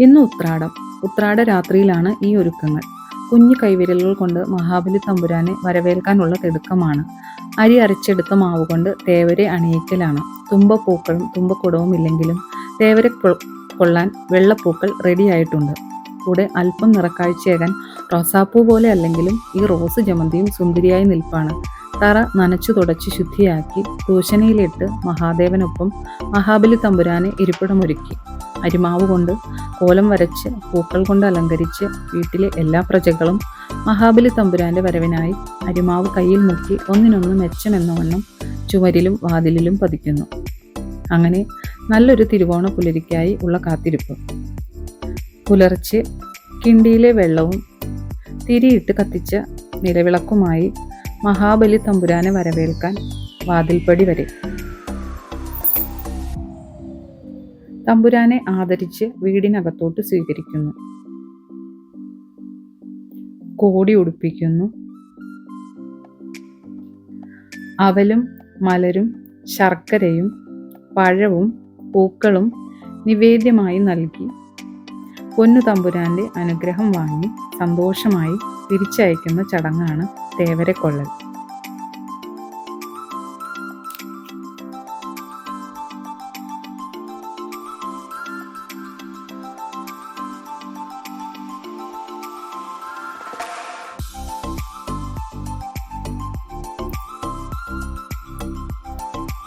ഇന്ന് ഉത്രാടം. ഉത്രാട രാത്രിയിലാണ് ഈ ഒരുക്കങ്ങൾ. കുഞ്ഞു കൈവിരലുകൾ കൊണ്ട് മഹാബലി തമ്പുരാനെ വരവേൽക്കാനുള്ള തിടുക്കമാണ്. അരി അരച്ചെടുത്ത മാവ് കൊണ്ട് തേവരെ അണിയിക്കലാണ്. തുമ്പപ്പൂക്കളും തുമ്പക്കുടവും ഇല്ലെങ്കിലും തേവരെ കൊള്ളാൻ വെള്ളപ്പൂക്കൾ റെഡിയായിട്ടുണ്ട്. കൂടെ അല്പം നിറക്കാഴ്ചയാകാൻ റോസാപ്പൂ പോലെ അല്ലെങ്കിലും ഈ റോസ് ജമന്തിയും സുന്ദരിയായി നിൽപ്പാണ്. തറ നനച്ചു തുടച്ച് ശുദ്ധിയാക്കി തൂശനയിലിട്ട് മഹാദേവനൊപ്പം മഹാബലി തമ്പുരാനെ ഇരിപ്പിടമൊരുക്കി. അരിമാവ് കൊണ്ട് കോലം വരച്ച് പൂക്കൾ കൊണ്ട് അലങ്കരിച്ച് വീട്ടിലെ എല്ലാ പ്രജകളും മഹാബലി തമ്പുരാന്റെ വരവിനായി അരിമാവ് കയ്യിൽ മുക്കി ഒന്നിനൊന്ന് മെച്ചമെന്ന വണ്ണം ചുവരിലും വാതിലിലും പതിക്കുന്നു. അങ്ങനെ നല്ലൊരു തിരുവോണ പുലരിക്കായി ഉള്ള കാത്തിരിപ്പ്. പുലർച്ചെ കിണ്ടിയിലെ വെള്ളവും തിരിയിട്ട് കത്തിച്ച നിലവിളക്കുമായി മഹാബലി തമ്പുരാനെ വരവേൽക്കാൻ വാതിൽപ്പടി വരെ തമ്പുരാനെ ആദരിച്ച് വീടിനകത്തോട്ട് സ്വീകരിക്കുന്നു. കോടി ഉടുപ്പിക്കുന്നു. അവലും മലരും ശർക്കരയും പഴവും പൂക്കളും നിവേദ്യമായി നൽകി. പൊന്നു തമ്പുരാന്റെ അനുഗ്രഹം വാങ്ങി സന്തോഷമായി തിരിച്ചയക്കുന്ന ചടങ്ങാണ് തേവരെക്കൊള്ളൽ.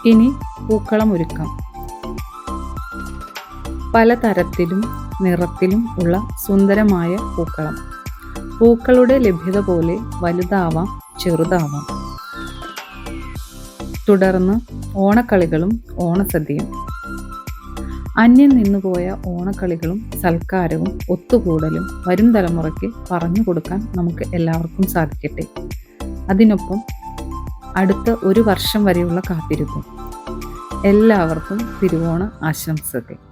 ഇനി പൂക്കളം ഒരുക്കാം. പലതരത്തിലും നിറത്തിലും ഉള്ള സുന്ദരമായ പൂക്കളം. പൂക്കളുടെ ലഭ്യത പോലെ വലുതാവാം ചെറുതാവാം. തുടർന്ന് ഓണക്കളികളും ഓണസദ്യയും. അന്യം നിന്നുപോയ ഓണക്കളികളും സൽക്കാരവും ഒത്തുകൂടലും വരും തലമുറയ്ക്ക് പറഞ്ഞു കൊടുക്കാൻ നമുക്ക് എല്ലാവർക്കും സാധിക്കട്ടെ. അതിനൊപ്പം അടുത്ത ഒരു വർഷം വരെയുള്ള കാത്തിരിപ്പും. എല്ലാവർക്കും തിരുവോണ ആശംസകൾ.